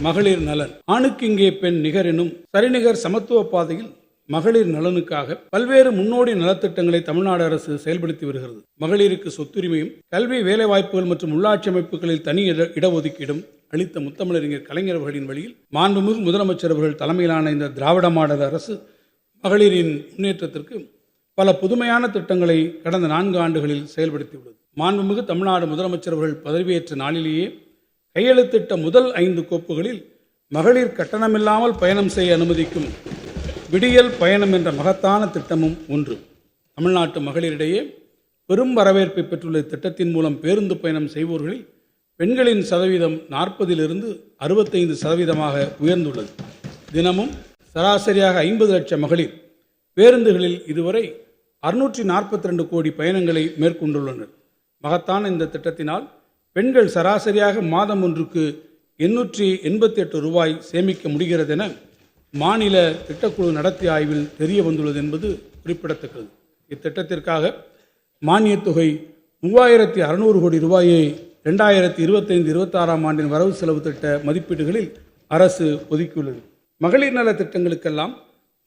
மகளிர் நலன். ஆணுக்கு இங்கே பெண் நிகர் எனும் சரிநிகர் சமத்துவ பாதையில் மகளிர் நலனுக்காக பல்வேறு முன்னோடி நலத்திட்டங்களை தமிழ்நாடு அரசு செயல்படுத்தி வருகிறது. மகளிருக்கு சொத்துரிமையும் கல்வி வேலைவாய்ப்புகள் மற்றும் உள்ளாட்சி அமைப்புகளில் தனி இட- இடஒதுக்கீடும் அளித்த முத்தமிழறிஞர் கலைஞர் அவர்களின் வழியில் மாண்புமிகு முதலமைச்சர் அவர்கள் தலைமையிலான இந்த திராவிட மாடல் அரசு மகளிரின் முன்னேற்றத்திற்கு பல புதுமையான திட்டங்களை கடந்த நான்கு ஆண்டுகளில் செயல்படுத்தியுள்ளது மாண்புமிகு தமிழ்நாடு முதலமைச்சர் அவர்கள் பதவியேற்ற நாளிலேயே கையெழுத்திட்ட முதல் ஐந்து கோப்புகளில் மகளிர் கட்டணமில்லாமல் பயணம் செய்ய அனுமதிக்கும் விடியல் பயணம் என்ற மகத்தான திட்டமும் ஒன்று. தமிழ்நாட்டு மகளிரிடையே பெரும் வரவேற்பை பெற்றுள்ள திட்டத்தின் மூலம் பேருந்து பயணம் செய்வோர்களில் பெண்களின் சதவீதம் நாற்பதிலிருந்து அறுபத்தைந்து சதவீதமாக உயர்ந்துள்ளது. தினமும் சராசரியாக ஐம்பது லட்சம் மகளிர் பேருந்துகளில் இதுவரை அறுநூற்றி நாற்பத்தி ரெண்டு கோடி பயணங்களை மேற்கொண்டுள்ளனர். மகத்தான இந்த திட்டத்தினால் பெண்கள் சராசரியாக மாதம் ஒன்றுக்கு எண்ணூற்றி எண்பத்தி எட்டு ரூபாய் சேமிக்க முடிகிறது என மாநில திட்டக்குழு நடத்திய ஆய்வில் தெரிய வந்துள்ளது என்பது குறிப்பிடத்தக்கது. இத்திட்டத்திற்காக மானியத் தொகை மூவாயிரத்தி அறுநூறு கோடி ரூபாயை ரெண்டாயிரத்தி இருபத்தைந்து இருபத்தாறாம் ஆண்டின் வரவு செலவு திட்ட மதிப்பீடுகளில் அரசு ஒதுக்கியுள்ளது. மகளிர் நல திட்டங்களுக்கெல்லாம்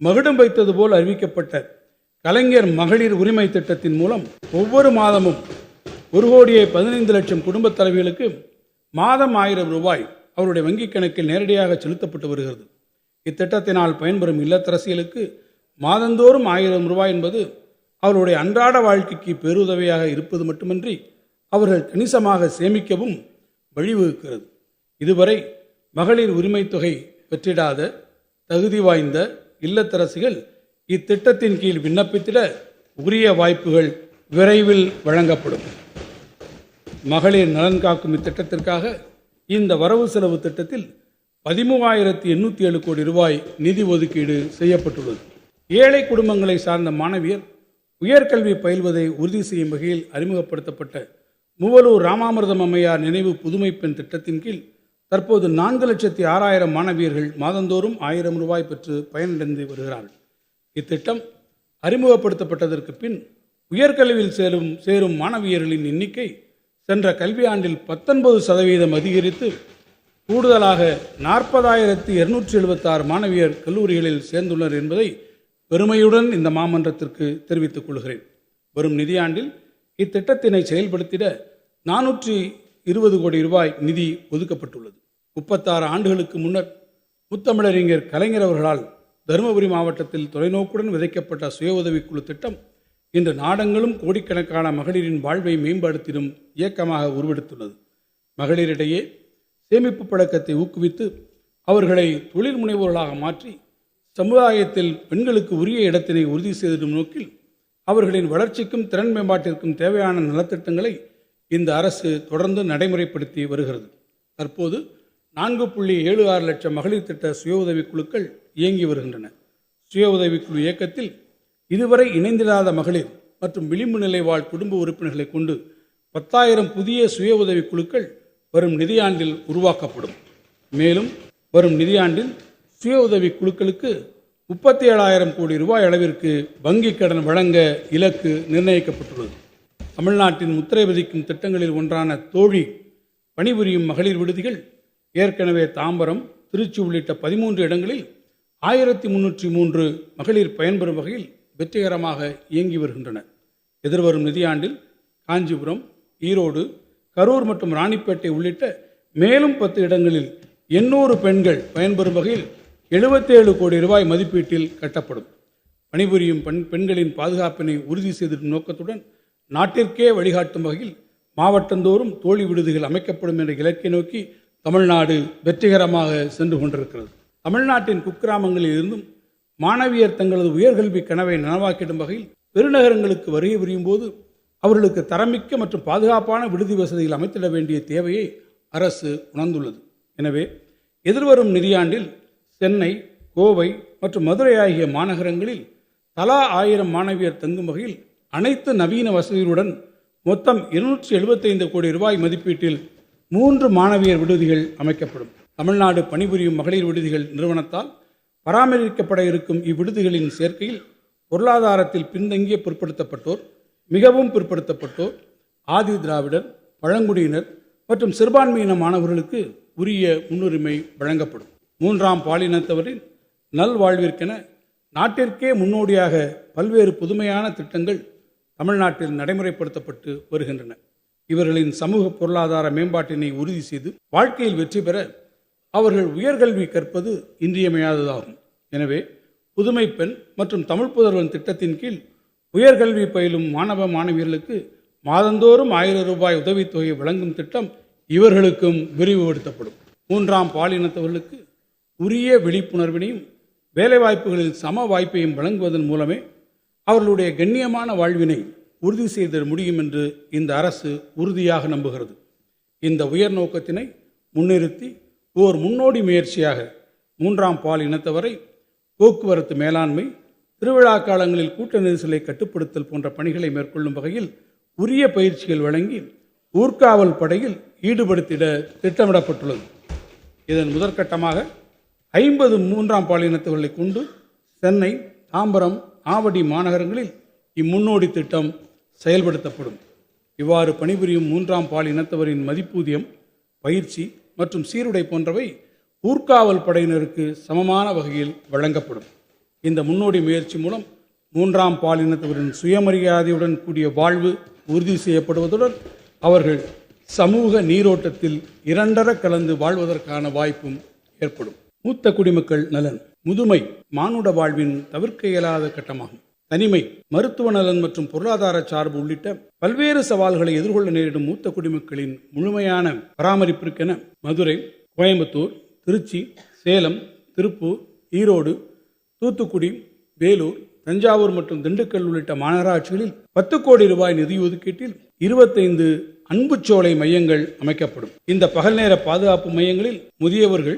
மகுடம் வைத்தது போல் அறிவிக்கப்பட்ட கலைஞர் மகளிர் உரிமை திட்டத்தின் மூலம் ஒவ்வொரு மாதமும் ஒரு கோடியே பதினைந்து லட்சம் குடும்பத் தலைவிகளுக்கு மாதம் ஆயிரம் ரூபாய் அவருடைய வங்கிக் கணக்கில் நேரடியாக செலுத்தப்பட்டு வருகிறது. இத்திட்டத்தினால் பயன்பெறும் இல்லத்தரசிகளுக்கு மாதந்தோறும் ஆயிரம் ரூபாய் என்பது அவருடைய அன்றாட வாழ்க்கைக்கு பேருதவியாக இருப்பது மட்டுமின்றி அவர்கள் கணிசமாக சேமிக்கவும் வழிவகுக்கிறது. இதுவரை மகளிர் உரிமை தொகை பெற்றிடாத தகுதி வாய்ந்த இல்லத்தரசிகள் இத்திட்டத்தின் கீழ் விண்ணப்பித்திட உரிய வாய்ப்புகள் விரைவில் வழங்கப்படும். மகளிர் நலன் காக்கும் இத்திட்டத்திற்காக இந்த வரவு செலவு திட்டத்தில் பதிமூவாயிரத்தி எண்ணூற்றி ஏழு கோடி ரூபாய் நிதி ஒதுக்கீடு செய்யப்பட்டுள்ளது. ஏழை குடும்பங்களை சார்ந்த மாணவியர் உயர்கல்வி பயில்வதை உறுதி செய்யும் வகையில் அறிமுகப்படுத்தப்பட்ட மூவலூர் ராமாமிர்தம் அம்மையார் நினைவு புதுமை பெண் திட்டத்தின் கீழ் தற்போது நான்கு லட்சத்தி ஆறாயிரம் மாணவியர்கள் மாதந்தோறும் ஆயிரம் ரூபாய் பெற்று பயனடைந்து வருகிறார்கள். இத்திட்டம் அறிமுகப்படுத்தப்பட்டதற்கு பின் உயர்கல்வியில் சேரும் சேரும் மாணவியர்களின் எண்ணிக்கை சென்ற கல்வியாண்டில் பத்தொன்பது சதவீதம் அதிகரித்து கூடுதலாக நாற்பதாயிரத்தி இருநூற்றி எழுபத்தாறு மாணவியர் கல்லூரிகளில் சேர்ந்துள்ளனர் என்பதை பெருமையுடன் இந்த மாமன்றத்திற்கு தெரிவித்துக் கொள்கிறேன். வரும் நிதியாண்டில் இத்திட்டத்தினை செயல்படுத்திட நானூற்றி இருபது கோடி ரூபாய் நிதி ஒதுக்கப்பட்டுள்ளது. முப்பத்தாறு ஆண்டுகளுக்கு முன்னர் முத்தமிழறிஞர் கலைஞர் அவர்களால் தருமபுரி மாவட்டத்தில் தொலைநோக்குடன் விதைக்கப்பட்ட சுய உதவிக்குழு திட்டம் இன்று நாடங்களும் கோடிக்கணக்கான மகளிரின் வாழ்வை மேம்படுத்திடும் இயக்கமாக உருவெடுத்துள்ளது. மகளிரிடையே சேமிப்பு பழக்கத்தை ஊக்குவித்து அவர்களை தொழில் முனைவோர்களாக மாற்றி சமுதாயத்தில் பெண்களுக்கு உரிய இடத்தினை உறுதி செய்திடும் நோக்கில் அவர்களின் வளர்ச்சிக்கும் திறன் மேம்பாட்டிற்கும் தேவையான நலத்திட்டங்களை இந்த அரசு தொடர்ந்து நடைமுறைப்படுத்தி வருகிறது. தற்போது நான்கு புள்ளி ஏழு ஆறு லட்சம் மகளிர் திட்ட சுய உதவிக் குழுக்கள் இயங்கி வருகின்றன. சுய உதவிக்குழு இயக்கத்தில் இதுவரை இணைந்திராத மகளிர் மற்றும் விளிம்பு நிலை வாழ் குடும்ப உறுப்பினர்களை கொண்டு பத்தாயிரம் புதிய சுய உதவிக் குழுக்கள் வரும் நிதியாண்டில் உருவாக்கப்படும். மேலும் வரும் நிதியாண்டில் சுய உதவிக் குழுக்களுக்கு முப்பத்தி ஏழாயிரம் கோடி ரூபாய் அளவிற்கு வங்கிக் கடன் வழங்க இலக்கு நிர்ணயிக்கப்பட்டுள்ளது. தமிழ்நாட்டின் முத்திரை பதிக்கும் திட்டங்களில் ஒன்றான தோழி பணிபுரியும் மகளிர் விடுதிகள் ஏற்கனவே தாம்பரம் திருச்சி உள்ளிட்ட பதிமூன்று இடங்களில் ஆயிரத்தி முன்னூற்றி மூன்று மகளிர் பயன்பெறும் வகையில் வெற்றிகரமாக இயங்கி வருகின்றன. எதிர்வரும் நிதியாண்டில் காஞ்சிபுரம் ஈரோடு கரூர் மற்றும் ராணிப்பேட்டை உள்ளிட்ட மேலும் பத்து இடங்களில் எண்ணூறு பெண்கள் பயன்பெறும் வகையில் 77 கோடி ரூபாய் மதிப்பீட்டில் கட்டப்படும். பணிபுரியும் பெண் பெண்களின் பாதுகாப்பினை உறுதி செய்திடும் நோக்கத்துடன் நாட்டிற்கே வழிகாட்டும் வகையில் மாவட்டந்தோறும் தோழி விடுதிகள் அமைக்கப்படும் என்ற இலக்கை நோக்கி தமிழ்நாடு வெற்றிகரமாக சென்று கொண்டிருக்கிறது. தமிழ்நாட்டின் குக்கிராமங்களில் இருந்தும் மாணவியர் தங்களது உயர்கல்வி கனவை நனவாக்கிடும் வகையில் பெருநகரங்களுக்கு வருகை புரியும் போது அவர்களுக்கு தரமிக்க மற்றும் பாதுகாப்பான விடுதி வசதிகள் அமைத்திட வேண்டிய தேவையை அரசு உணர்ந்துள்ளது. எனவே எதிர்வரும் நிதியாண்டில் சென்னை கோவை மற்றும் மதுரை ஆகிய மாநகரங்களில் தலா ஆயிரம் மாணவியர் தங்கும் வகையில் அனைத்து நவீன வசதிகளுடன் மொத்தம் இருநூற்றி எழுபத்தைந்து கோடி ரூபாய் மதிப்பீட்டில் மூன்று மாணவியர் விடுதிகள் அமைக்கப்படும். தமிழ்நாடு பணிபுரியும் மகளிர் விடுதிகள் நிறுவனத்தால் பராமரிக்கப்பட இருக்கும் இவ்விடுதிகளின் சேர்க்கையில் பொருளாதாரத்தில் பின்தங்கிய பிற்படுத்தப்பட்டோர் மிகவும் பிற்படுத்தப்பட்டோர் ஆதி திராவிடர் பழங்குடியினர் மற்றும் சிறுபான்மையின மாணவர்களுக்கு உரிய முன்னுரிமை வழங்கப்படும். மூன்றாம் பாலினத்தவரின் நல்வாழ்விற்கென நாட்டிற்கே முன்னோடியாக பல்வேறு புதுமையான திட்டங்கள் தமிழ்நாட்டில் நடைமுறைப்படுத்தப்பட்டு வருகின்றன. இவர்களின் சமூக பொருளாதார மேம்பாட்டினை உறுதி செய்து வாழ்க்கையில் வெற்றி பெற அவர்கள் உயர்கல்வி கற்பது இன்றியமையாததாகும். எனவே புதுமை பெண் மற்றும் தமிழ் புதல்வன் திட்டத்தின் கீழ் உயர்கல்வி பயிலும் மாணவ மாணவியர்களுக்கு மாதந்தோறும் ஆயிரம் ரூபாய் உதவித்தொகை வழங்கும் திட்டம் இவர்களுக்கும் விரிவுபடுத்தப்படும். மூன்றாம் பாலினத்தவர்களுக்கு உரிய விழிப்புணர்வினையும் வேலைவாய்ப்புகளில் சம வாய்ப்பையும் வழங்குவதன் மூலமே அவர்களுடைய கண்ணியமான வாழ்வினை உறுதி செய்திட முடியும் என்று இந்த அரசு உறுதியாக நம்புகிறது. இந்த உயர் நோக்கத்தினை முன்னிறுத்தி ஓர் முன்னோடி முயற்சியாக மூன்றாம் பால் இனத்தவரை போக்குவரத்து மேலாண்மை திருவிழா காலங்களில் கூட்ட நெரிசலை கட்டுப்படுத்தல் போன்ற பணிகளை மேற்கொள்ளும் வகையில் உரிய பயிற்சிகள் வழங்கி ஊர்காவல் படையில் ஈடுபடுத்திட திட்டமிடப்பட்டுள்ளது. இதன் முதற்கட்டமாக ஐம்பது மூன்றாம் பாலினத்தவர்களை கொண்டு சென்னை தாம்பரம் ஆவடி மாநகரங்களில் இம்முன்னோடி திட்டம் செயல்படுத்தப்படும். இவ்வாறு பணிபுரியும் மூன்றாம் பால் இனத்தவரின் மதிப்பூதியம் பயிற்சி மற்றும் சீருடை போன்றவை ஊர்காவல் படையினருக்கு சமமான வகையில் வழங்கப்படும். இந்த முன்னோடி முயற்சி மூலம் மூன்றாம் பாலினத்தவரின் சுயமரியாதையுடன் கூடிய வாழ்வு உறுதி செய்யப்படுவதுடன் அவர்கள் சமூக நீரோட்டத்தில் இரண்டர கலந்து வாழ்வதற்கான வாய்ப்பும் ஏற்படும். மூத்த குடிமக்கள் நலன் முதுமை மானுட வாழ்வின் தவிர்க்க இயலாத கட்டமாகும். தனிமை மருத்துவ நலன் மற்றும் பொருளாதார சார்பு உள்ளிட்ட பல்வேறு சவால்களை எதிர்கொள்ள நேரிடும் மூத்த குடிமக்களின் முழுமையான பராமரிப்பிற்கென மதுரை கோயம்புத்தூர் திருச்சி சேலம் திருப்பூர் ஈரோடு தூத்துக்குடி வேலூர் தஞ்சாவூர் மற்றும் திண்டுக்கல் உள்ளிட்ட மாநகராட்சிகளில் பத்து கோடி ரூபாய் நிதி ஒதுக்கீட்டில் இருபத்தைந்து அன்புச்சோலை மையங்கள் அமைக்கப்படும். இந்த பகல் நேர பாதுகாப்பு மையங்களில் முதியவர்கள்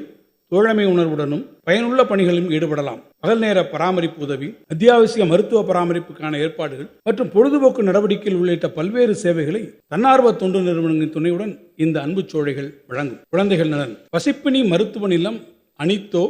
தோழமை உணர்வுடனும் பயனுள்ள பணிகளிலும் ஈடுபடலாம். பகல் நேர பராமரிப்பு உதவி அத்தியாவசிய மருத்துவ பராமரிப்புக்கான ஏற்பாடுகள் மற்றும் பொழுதுபோக்கு நடவடிக்கைகள் உள்ளிட்ட பல்வேறு சேவைகளை தன்னார்வ தொண்டு நிறுவனங்களின் துணையுடன் இந்த அன்பு சோழைகள் வழங்கும். குழந்தைகள் நலன். பசிப்பினி மருத்துவ நிலம் அனித்தோ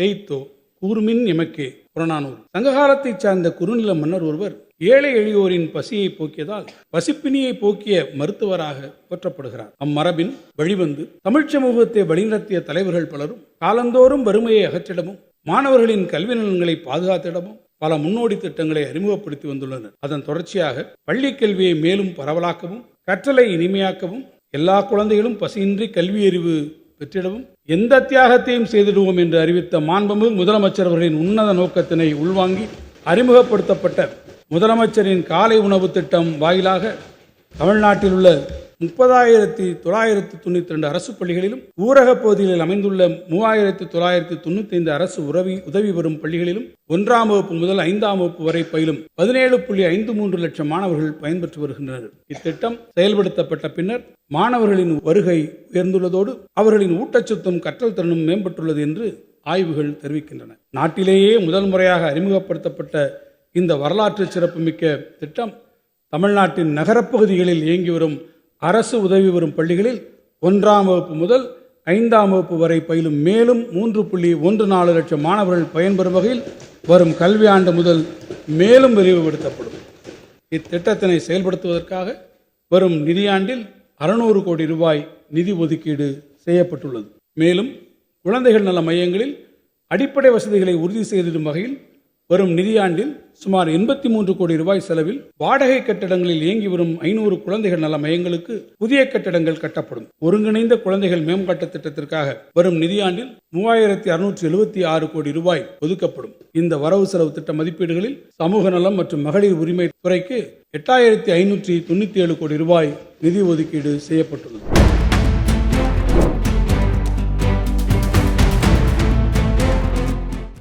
செய்தோ கூர்மின் எமக்கே. புறநானூறு. சங்ககாலத்தைச் சார்ந்த குறுநில மன்னர் ஒருவர் ஏழை எளியோரின் பசியை போக்கியதால் பசிப்பினியை போக்கிய மருத்துவராக போற்றப்படுகிறார். அம்மரபின் வழிவந்து தமிழ்ச் சமூகத்தை வழிநடத்திய தலைவர்கள் பலரும் காலந்தோறும் வறுமையை அகற்றிடவும் மாணவர்களின் கல்வி நலன்களை பாதுகாத்திடவும் பல முன்னோடி திட்டங்களை அறிமுகப்படுத்தி வந்துள்ளனர். அதன் தொடர்ச்சியாக பள்ளி கல்வியை மேலும் பரவலாக்கவும் கற்றலை இனிமையாக்கவும் எல்லா குழந்தைகளும் பசியின்றி கல்வியறிவு பெற்றிடவும் எந்த தியாகத்தையும் செய்திடுவோம் என்று அறிவித்த மாண்புமிகு முதலமைச்சர் அவர்களின் உன்னத நோக்கத்தினை உள்வாங்கி அறிமுகப்படுத்தப்பட்ட முதலமைச்சரின் காலை உணவு திட்டம் வாயிலாக தமிழ்நாட்டில் உள்ள முப்பதாயிரத்தி தொள்ளாயிரத்தி தொண்ணூற்றி ரெண்டு அரசு பள்ளிகளிலும் ஊரகப் பகுதிகளில் அமைந்துள்ள மூவாயிரத்தி தொள்ளாயிரத்தி தொண்ணூற்றி ஐந்து அரசு உதவி உதவி பெறும் பள்ளிகளிலும் ஒன்றாம் வகுப்பு முதல் ஐந்தாம் வகுப்பு வரை பயிலும் பதினேழு புள்ளி ஐந்து மூன்று லட்சம் மாணவர்கள் பயன்பெற்று வருகின்றனர். இத்திட்டம் செயல்படுத்தப்பட்ட பின்னர் மாணவர்களின் வருகை உயர்ந்துள்ளதோடு அவர்களின் ஊட்டச்சத்தும் கற்றல் திறனும் மேம்பட்டுள்ளது என்று ஆய்வுகள் தெரிவிக்கின்றன. நாட்டிலேயே முதல் முறையாக அறிமுகப்படுத்தப்பட்ட இந்த வரலாற்று சிறப்புமிக்க திட்டம் தமிழ்நாட்டின் நகரப்பகுதிகளில் இயங்கி வரும் அரசு உதவி வரும் பள்ளிகளில் ஒன்றாம் வகுப்பு முதல் ஐந்தாம் வகுப்பு வரை பயிலும் மேலும் மூன்று புள்ளி ஒன்று நாலு லட்சம் மாணவர்கள் பயன்பெறும் வகையில் வரும் கல்வி ஆண்டு முதல் மேலும் விரிவுபடுத்தப்படும். இத்திட்டத்தினை செயல்படுத்துவதற்காக வரும் நிதியாண்டில் அறுநூறு கோடி ரூபாய் நிதி ஒதுக்கீடு செய்யப்பட்டுள்ளது. மேலும் குழந்தைகள் நல மையங்களில் அடிப்படை வசதிகளை உறுதி செய்திடும் வகையில் வரும் நிதியாண்டில் சுமார் எண்பத்தி மூன்று கோடி ரூபாய் செலவில் வாடகை கட்டடங்களில் இயங்கி வரும் ஐநூறு குழந்தைகள் நல மையங்களுக்கு புதிய கட்டடங்கள் கட்டப்படும். ஒருங்கிணைந்த குழந்தைகள் மேம்பாட்டு திட்டத்திற்காக வரும் நிதியாண்டில் மூவாயிரத்தி அறுநூற்றி எழுபத்தி ஆறு கோடி ரூபாய் ஒதுக்கப்படும். இந்த வரவு செலவு திட்ட மதிப்பீடுகளில் சமூக நலம் மற்றும் மகளிர் உரிமை துறைக்கு எட்டாயிரத்தி ஐநூற்றி தொண்ணூற்றி ஏழு கோடி ரூபாய் நிதி ஒதுக்கீடு செய்யப்பட்டுள்ளது.